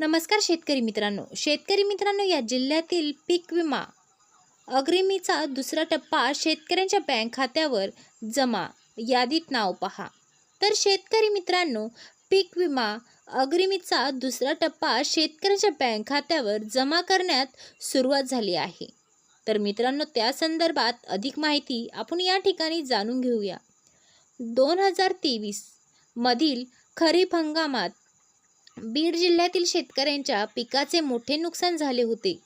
नमस्कार शेतकरी मित्रांनो. शेतकरी मित्रांनो या जिल्ह्यातील पीक विमा अग्रिमीचा दुसरा टप्पा शेतकऱ्यांच्या बँक खात्यावर जमा. यादीत नाव पहा. तर शेतकरी मित्रांनो पीक विमा अग्रिमीचा दुसरा टप्पा शेतकऱ्यांच्या बँक खात्यावर जमा करण्यात सुरुवात झाली आहे. तर मित्रांनो त्या संदर्भात अधिक माहिती आपण या ठिकाणी जाणून घेऊया. दोन हजार तेवीस मधील खरीप हंगामात बीड जिल्ह्यातील शेतकऱ्यांच्या पिकाचे मोठे नुकसान झाले होते.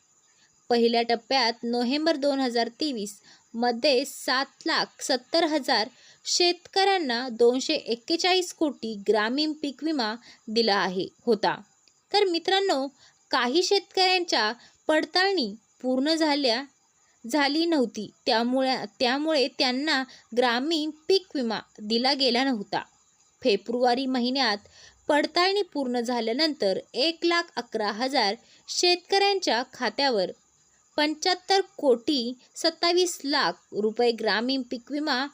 पहिल्या टप्प्यात नोव्हेंबर दोन हजार तेवीसमध्ये सात लाख सत्तर हजार शेतकऱ्यांना दोनशे एक्केचाळीस कोटी ग्रामीण पीक विमा दिला आहे होता. तर मित्रांनो काही शेतकऱ्यांच्या पडताळणी पूर्ण झाल्या झाली नव्हती. त्यामुळे त्यामुळे त्यांना ग्रामीण पीक विमा दिला गेला नव्हता. फेब्रुवारी महिन्यात पडताळणी पूर्ण झाल्यानंतर एक लाख अकरा हजार शेतकऱ्यांच्या खात्यावर पंच्याहत्तर कोटी सत्तावीस लाख रुपये ग्रामीण पीक विमा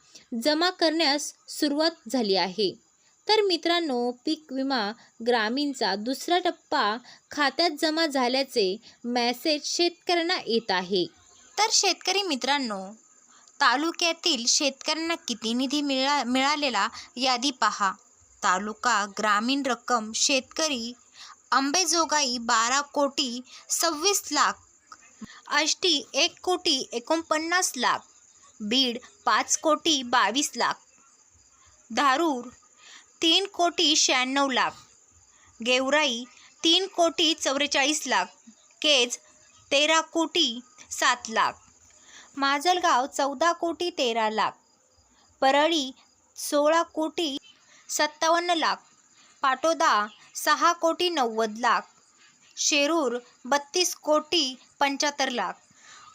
जमा करण्यास सुरुवात झाली आहे. तर मित्रांनो पीक विमा ग्रामीणचा दुसरा टप्पा खात्यात जमा झाल्याचे मॅसेज शेतकऱ्यांना येत आहे. तर शेतकरी मित्रांनो तालुक्यातील शेतकऱ्यांना किती निधी मिळा मिळालेला यादी पहा. तालुका ग्रामीण रक्कम शेतकरी अंबेजोगाई बारा कोटी सव्वीस लाख आष्टी एक कोटी एकोणपन्नास लाख बीड पाच कोटी बावीस लाख धारूर तीन कोटी शहाण्णव लाख गेवराई तीन कोटी चौवेचाळीस लाख केज तेरा कोटी सात लाख माजलगाव चौदा कोटी तेरा लाख परळी सोळा कोटी सत्तावन्न लाख. पाटोदा सहा कोटी नव्वद लाख. शेरूर बत्तीस कोटी पंच्याहत्तर लाख.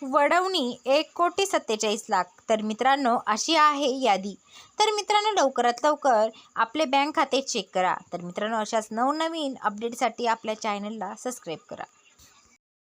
वडवणी एक कोटी सत्तेचाळीस लाख. तर मित्रांनो अशी आहे यादी. तर मित्रांनो लवकरात लवकर आपले बँक खाते चेक करा. तर मित्रांनो अशाच नवनवीन अपडेटसाठी आपल्या चॅनलला सबस्क्राईब करा.